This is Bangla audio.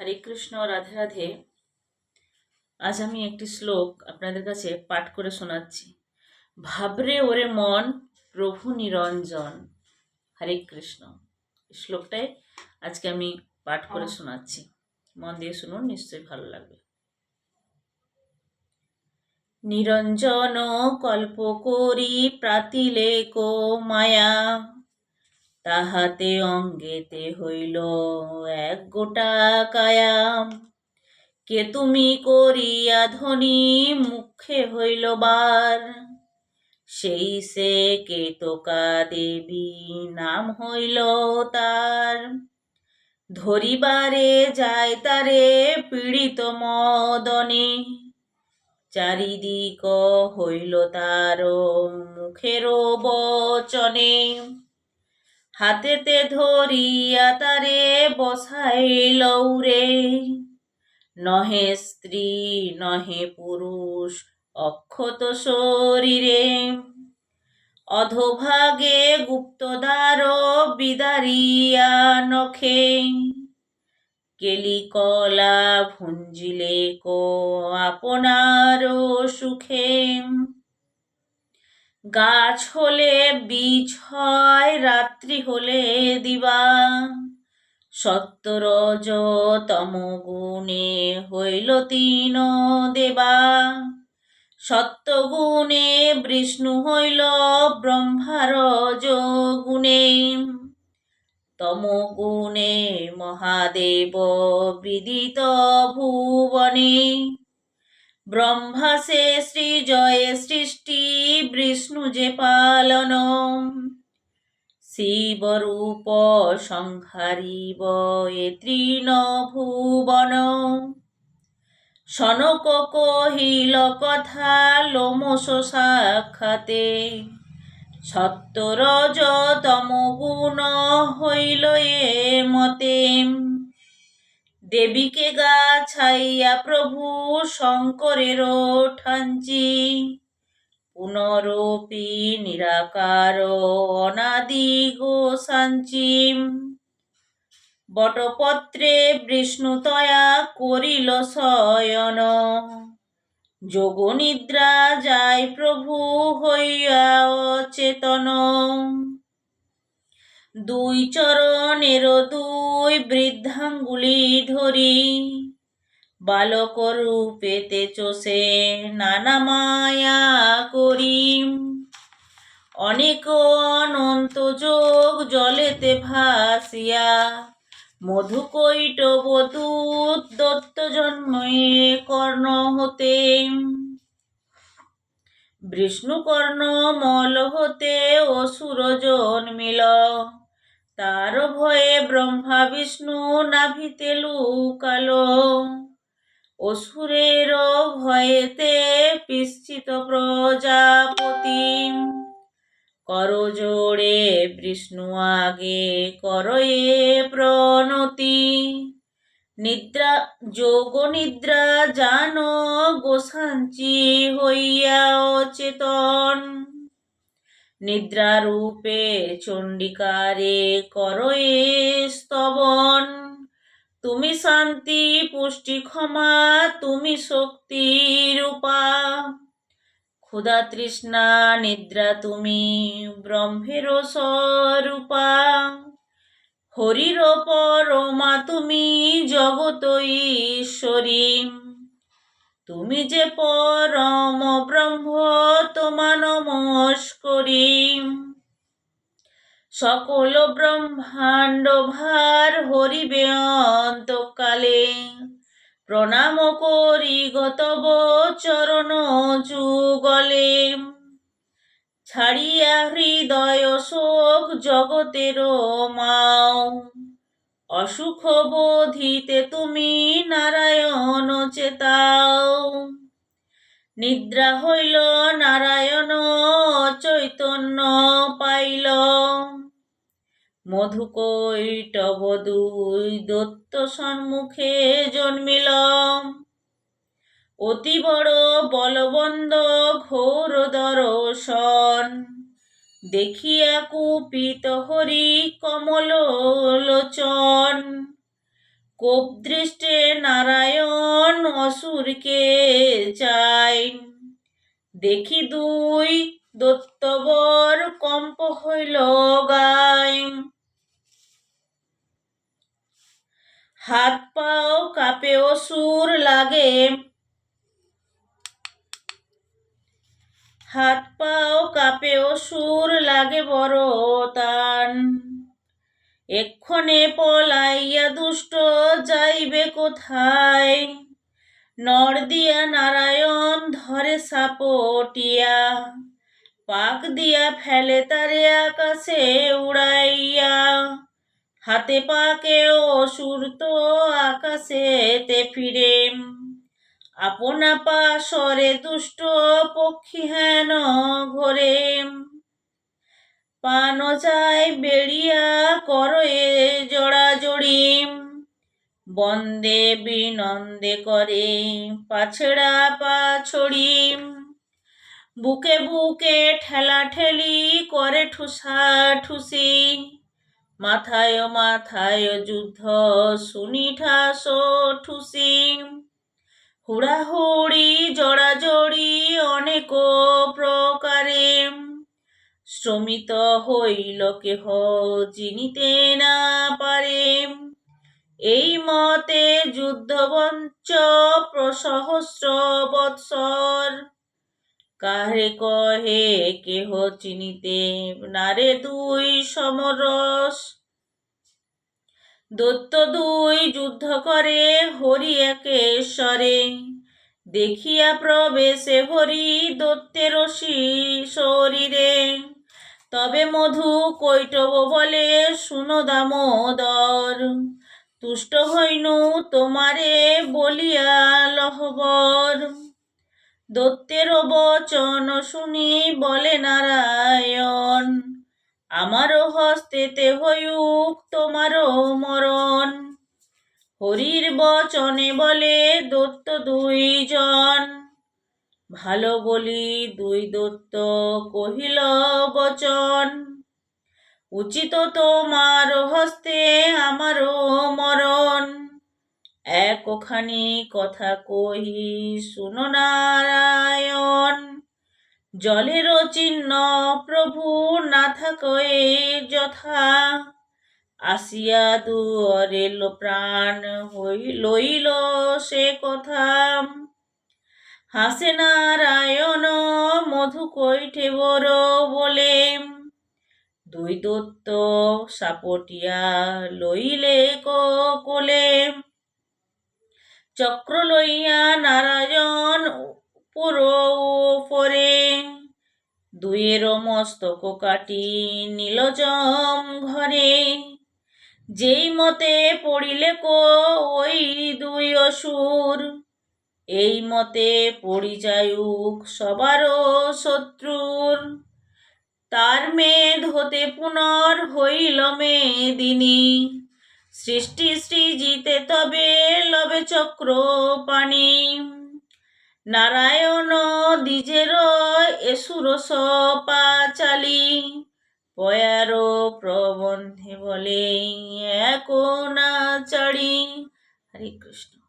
হরে কৃষ্ণ রাধে রাধে। আজ আমি একটি শ্লোক আপনাদের কাছে পাঠ করে শোনাচ্ছি। ভাবরে ওরে মন প্রভু নিরঞ্জন। হরে কৃষ্ণ। শ্লোকটাই আজকে আমি পাঠ করে শোনাচ্ছি। মন দিয়ে শুনুন নিশ্চয়ই ভালো লাগবে। নিরঞ্জন কল্প করি প্রাতিলে কো মায়া। তাহাতে অঙ্গেতে হইল এক গোটা কায়াম। কে তুমি করিয়া ধনী, মুখে হইল বার। সেই সে কেতকা দেবী নাম হইল তার। ধরিবারে যায় তারে পীড়িত মদনে। চারিদিক হইল তার মুখের বচনে। হাতেতে ধরিয়া তারে বসাইল উরে নহে স্ত্রী, নহে পুরুষ, অক্ষত শরীরে। অধোভাগে গুপ্তদ্বার বিদারিয়া নখে। কেলিকলা ভুঞ্জিলে কো আপনার সুখে। গাছ হলে বীজ হয়, রাত্রি হলে দিবা। সত্তরজ তম গুণে হইল তিন দেবা। সত্যগুণে বিষ্ণু হইল ব্রহ্মার গুণে। তম গুণে মহাদেব বিদিত ভুবনে। ব্রহ্মা সে শ্রী জয়ে সৃষ্টি, বিষ্ণু যে পালন শিবরূপ সংহারিব এ তৃণ ভুবন সনক কহিল, কথা লোমস সাক্ষাতে। সত্তরজ তম গুণ হইল এ মতে। দেবীকে গা ছাইয়া প্রভু শঙ্করের ঠাঞ্চি পুনরূপী, নিরাকার, অনাদি গোসাঞ্চিম বটপত্রে বিষ্ণুতয়া করিল শয়ন। যোগ নিদ্রা যায় প্রভু হইয়া অচেতন। দুই চরণের দুই বৃদ্ধাঙ্গুলি ধরি। বালক রূপেতে চষে নানা মায়া করি। অনেক অনন্ত যোগ জলেতে ভাসিয়া মধুকৈটব দূত দত্ত জন্মে কর্ণ হতে। বিষ্ণু কর্ণ মল হতে অসুর জন্মিল তার ভয়ে ব্রহ্মা বিষ্ণু নাভিতে লুকালো। অসুরের ভয়েতে পিশ্চিত প্রজাপতি। কর জোড়ে বিষ্ণু আগে করয়ে প্রণতি। নিদ্রা, যোগ নিদ্রা জান গোসাঞ্চি হইয়া অচেতন। নিদ্রা রূপে চণ্ডিকারে করয়ে স্তবন। তুমি শান্তি, পুষ্টি, ক্ষমা, তুমি শক্তি রূপা। ক্ষুধা, তৃষ্ণা, নিদ্রা, তুমি ব্রহ্মের স্বরূপা। হরির পরমা, তুমি জগত ঈশ্বরী তুমি যে পরম ব্রহ্ম তোমা সকল ব্রহ্মাণ্ড ভার হরিবে অন্তকালে। প্রণাম করি গতব চরণ যুগলে। ছাড়িয়া হৃদয় শোক জগতের মাও। অসুখ বোধিতে তুমি নারায়ণ চেতাও। নিদ্রা হইল নারায়ণ চৈতন্য পাইল। মধুকৈটব দুই দত্ত সম্মুখে জন্মিল অতি বড় বলবন্দ ঘোর দর্শন, দেখিয়া কুপিত হরি কমল লোচন কোপ দৃষ্টে নারায়ণ অসুরকে চাই, দেখি দুই দত্তবর কম্প হইল গায় হাত পাও কাপে, অসুর লাগে। হাত পাও কাপে, অসুর লাগে বড় তান এক্ষণে পলাইয়া দুষ্ট যাইবে কোথায়? নর দিয়া নারায়ণ ধরে সাপটিয়া। পাক দিয়া ফেলে তারে আকাশে উড়াইয়া। হাতে পাকে অসুর তো আকাশেতে ফিরে। আপনা পা পাশরে দুষ্ট পক্ষী হেন ঘরে। পানো যায় বেড়িয়া করয়ে জড়াজড়ি বন্দে বিনন্দে করে পাছড়া পাছড়ি বুকে বুকে ঠেলা ঠেলি করে ঠুসা ঠুসি। মাথায় মাথায় যুদ্ধ শুনি ঠাস ঠুসি। হুড়াহুড়ি জড়াজড়ি অনেক প্রকারে। শ্রমিত হইল কেহ চিনিতে না পারে। এই মতে যুদ্ধবঞ্চ প্রসহস্র বৎসর। কাহে কহে কেহ চিনিতে? নারে দুই সমরস। দত্ত দুই যুদ্ধ করে হরি একেশ্বরে। দেখিয়া প্রবেশে হরি দত্তের শরীরে। তবে মধু কৈটব বলে, শুনো দামোদর, তুষ্ট হইনু তোমারে বলিয়া লহবর। দত্তের বচন শুনি বলে নারায়ণ আমারও হস্তেতে হইউক তোমারও মরণ। হরির বচনে বলে দত্ত দুইজন, ভালো বলি দুই দত্ত কহিল বচন, উচিত তোমার হস্তে আমারও মরণ। একখানি কথা কহি, শুনো নারায়ণ, জলের চিহ্ন প্রভু না থাকে যথা। আসিয়া দুয়ারে লো প্রাণ, হই লইল সে কথা। হাসে নারায়ণ, মধু কৈঠে বড় বলে। দুই দত্ত সাপটিয়া লইলে কোলে। চক্র লইয়া নারায়ণ পুর পরে দুয়ের মস্তক কাটি নীলজম ঘরে। যেই মতে পড়িলে কো ওই দুই অসুর, এই মতে পরিযায়ুক সবারও শত্রুর। তার মেদ হতে পুনর হইল মেদিনী। সৃষ্টি সৃজিতে তবে লবে চক্র পানি নারায়ণ দিজের এসুর পাচালি পয়ার প্রবন্ধে বলে এক না চাড়ি হরে কৃষ্ণ।